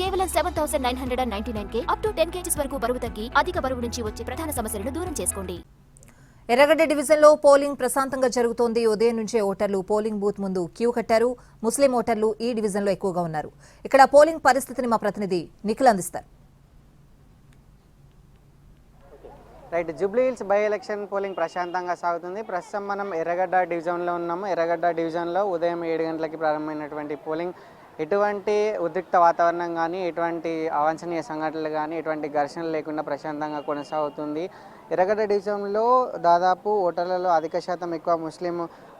కేవలం seven thousand nine hundred and ninety nine K up to ten kgs వరకు బరువు తగ్గి అధిక బరువు నుంచి వచ్చే ప్రధాన సమస్యలను దూరం చేసుకోండి. ఎర్రగడ్డ డివిజన్లో పోలింగ్ ప్రశాంతంగా జరుగుతోంది. ఉదయం నుంచే ఓటర్లు పోలింగ్ బూత్ ముందు క్యూ కట్టారు. ముస్లిం ఓటర్లు ఈ డివిజన్లో ఎక్కువగా ఉన్నారు. ఇక్కడ పోలింగ్ పరిస్థితిని మా ప్రతినిధి నిఖిల్ అందిస్తారు. Right Jubilee Hills by election polling ప్రశాంతంగా సాగుతుంది. ప్రస్తుతం మనం ఎర్రగడ్డ డివిజన్లో ఉన్నాము. ఎర్రగడ్డ డివిజన్లో ఉదయం ఏడు గంటలకి ప్రారంభమైనటువంటి పోలింగ్. ఎటువంటి ఉద్రిక్త వాతావరణం కానీ ఎటువంటి అవాంఛనీయ సంఘటనలు కానీ ఎటువంటి ఘర్షణలు లేకుండా ప్రశాంతంగా కొనసాగుతుంది. ఎర్రగడ్డ డివిజన్లో దాదాపు ఓటర్లలో అధిక శాతం ఎక్కువ ముస్లిం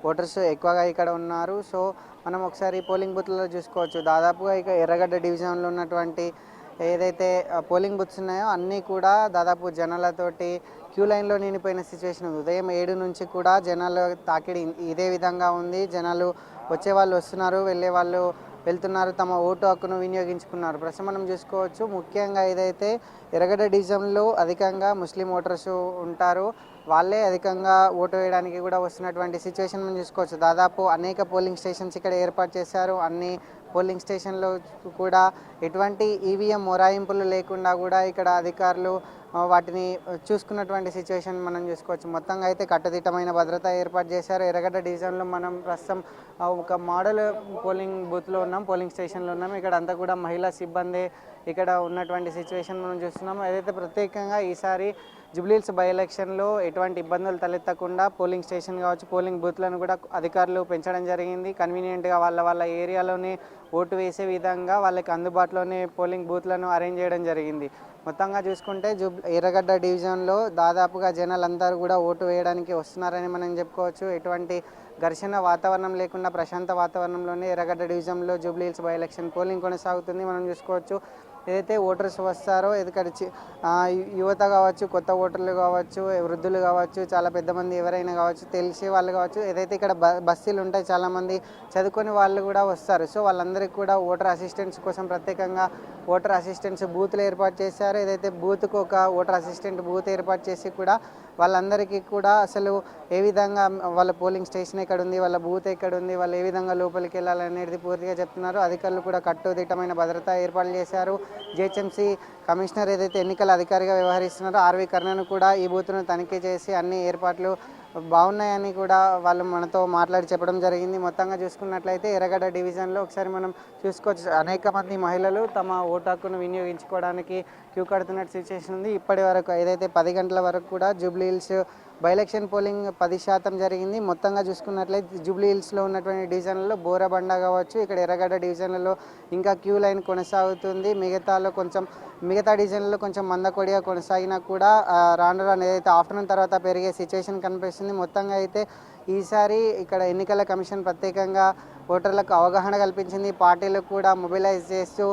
ఓటర్స్ ఎక్కువగా ఇక్కడ ఉన్నారు. సో మనం ఒకసారి పోలింగ్ బూత్లలో చూసుకోవచ్చు. దాదాపుగా ఇక ఎర్రగడ్డ డివిజన్లో ఉన్నటువంటి ఏదైతే పోలింగ్ బూత్స్ ఉన్నాయో అన్నీ కూడా దాదాపు జనాలతోటి క్యూ లైన్లో నిండిపోయిన సిచ్యువేషన్ ఉదయం ఏడు నుంచి కూడా జనాలు తాకిడి ఇదే విధంగా ఉంది. జనాలు వచ్చే వాళ్ళు వస్తున్నారు వెళ్ళే వాళ్ళు వెళ్తున్నారు తమ ఓటు హక్కును వినియోగించుకున్నారు. ప్రస్తుతం మనం చూసుకోవచ్చు. ముఖ్యంగా ఏదైతే ఎరగడ డివిజన్లో అధికంగా ముస్లిం ఓటర్స్ ఉంటారు వాళ్ళే అధికంగా ఓటు వేయడానికి కూడా వస్తున్నటువంటి సిచ్యువేషన్ మనం చూసుకోవచ్చు. దాదాపు అనేక పోలింగ్ స్టేషన్స్ ఇక్కడ ఏర్పాటు చేశారు. అన్ని పోలింగ్ స్టేషన్లో కూడా ఎటువంటి ఈవీఎం మొరాయింపులు లేకుండా కూడా ఇక్కడ అధికారులు వాటిని చూసుకున్నటువంటి సిచ్యువేషన్ మనం చూసుకోవచ్చు. మొత్తంగా అయితే కట్టుదిట్టమైన భద్రత ఏర్పాటు చేశారు. ఎర్రగడ్డ డివిజన్లో మనం ప్రస్తుతం ఒక మోడల్ పోలింగ్ బూత్లో ఉన్నాం పోలింగ్ స్టేషన్లో ఉన్నాం. ఇక్కడ అంతా కూడా మహిళా సిబ్బంది ఇక్కడ ఉన్నటువంటి సిచ్యువేషన్ మనం చూస్తున్నాం. ఏదైతే ప్రత్యేకంగా ఈసారి జూబ్లీహిల్స్ బై ఎలక్షన్లో ఎటువంటి ఇబ్బందులు తలెత్తకుండా పోలింగ్ స్టేషన్ కావచ్చు పోలింగ్ బూత్లను కూడా అధికారులు పెంచడం జరిగింది. కన్వీనియంట్గా వాళ్ళ వాళ్ళ ఏరియాలోనే ఓటు వేసే విధంగా వాళ్ళకి అందుబాటులోనే పోలింగ్ బూత్లను అరేంజ్ చేయడం జరిగింది. మొత్తంగా చూసుకుంటే జూబ్ ఎర్రగడ్డ డివిజన్లో దాదాపుగా జనాలందరూ కూడా ఓటు వేయడానికి వస్తున్నారని మనం చెప్పుకోవచ్చు. ఎటువంటి ఘర్షణ వాతావరణం లేకుండా ప్రశాంత వాతావరణంలోనే ఎర్రగడ్డ డివిజన్లో జూబ్లీహిల్స్ బై ఎలక్షన్ పోలింగ్ కొనసాగుతుంది. మనం చూసుకోవచ్చు ఏదైతే ఓటర్స్ వస్తారో ఎందుకంటే యువత కావచ్చు కొత్త ఓటర్లు కావచ్చు వృద్ధులు కావచ్చు చాలా పెద్ద మంది ఎవరైనా కావచ్చు తెలిసే వాళ్ళు కావచ్చు ఏదైతే ఇక్కడ బ బస్సులు ఉంటాయి చాలామంది చదువుకొని వాళ్ళు కూడా వస్తారు. సో వాళ్ళందరికీ కూడా ఓటర్ అసిస్టెంట్స్ కోసం ప్రత్యేకంగా ఓటర్ అసిస్టెంట్స్ బూత్లు ఏర్పాటు చేశారు. ఏదైతే బూత్కు ఒక ఓటర్ అసిస్టెంట్ బూత్ ఏర్పాటు చేసి కూడా వాళ్ళందరికీ కూడా అసలు ఏ విధంగా వాళ్ళ పోలింగ్ స్టేషన్ ఎక్కడ ఉంది వాళ్ళ బూత్ ఎక్కడ ఉంది వాళ్ళు ఏ విధంగా లోపలికి వెళ్ళాలనేది పూర్తిగా చెప్తున్నారు. అధికారులు కూడా కట్టుదిట్టమైన భద్రత ఏర్పాట్లు చేశారు. జిహెచ్ఎంసీ కమిషనర్ ఏదైతే ఎన్నికల అధికారిగా వ్యవహరిస్తున్నారో ఆర్వి కర్ణను కూడా ఈ బూత్ను తనిఖీ చేసి అన్ని ఏర్పాట్లు బాగున్నాయని కూడా వాళ్ళు మనతో మాట్లాడి చెప్పడం జరిగింది. మొత్తంగా చూసుకున్నట్లయితే ఎర్రగడ్డ డివిజన్లో ఒకసారి మనం చూసుకోవచ్చు. అనేక మంది మహిళలు తమ ఓటు హక్కును వినియోగించుకోవడానికి క్యూ కడుతున్నట్టు సిచ్యువేషన్ ఉంది. ఇప్పటి వరకు ఏదైతే పది గంటల వరకు కూడా Jubilee Hills by election polling పది శాతం జరిగింది. మొత్తంగా చూసుకున్నట్లయితే జూబ్లీ హిల్స్లో ఉన్నటువంటి డివిజన్లలో బోరబండ కావచ్చు ఇక్కడ ఎర్రగడ్డ డివిజన్లలో ఇంకా క్యూ లైన్ కొనసాగుతుంది. మిగతాలో కొంచెం మిగతా డివిజన్లలో కొంచెం మందకొడిగా కొనసాగినా కూడా రాను రాను ఏదైతే ఆఫ్టర్నూన్ తర్వాత పెరిగే సిచ్యువేషన్ కనిపిస్తుంది మొత్తంగా అయితే ఈసారి ఇక్కడ ఎన్నికల కమిషన్ ప్రత్యేకంగా ఓటర్లకు అవగాహన కల్పించింది. పార్టీలకు కూడా మొబిలైజ్ చేస్తూ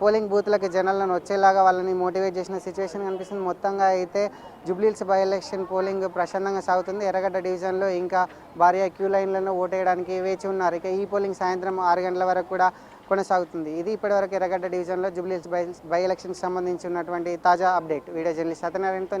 పోలింగ్ బూత్లకి జనాలను వచ్చేలాగా వాళ్ళని మోటివేట్ చేసిన సిచ్యువేషన్ కనిపిస్తుంది. మొత్తంగా అయితే జుబ్లీల్స్ బై ఎలక్షన్ పోలింగ్ ప్రశాంతంగా సాగుతుంది. ఎర్రగడ్డ డివిజన్లో ఇంకా భారీ క్యూ లైన్లను ఓటేయడానికి వేచి ఉన్నారు. ఇక ఈ పోలింగ్ సాయంత్రం ఆరు గంటల వరకు కూడా కొనసాగుతుంది. ఇది ఇప్పటివరకు ఎర్రగడ్డ డివిజన్లో జూబ్లీహిల్స్ బై బై ఎలక్షన్కి సంబంధించి ఉన్నటువంటి తాజా అప్డేట్. Video journalist సత్యనారాయణతో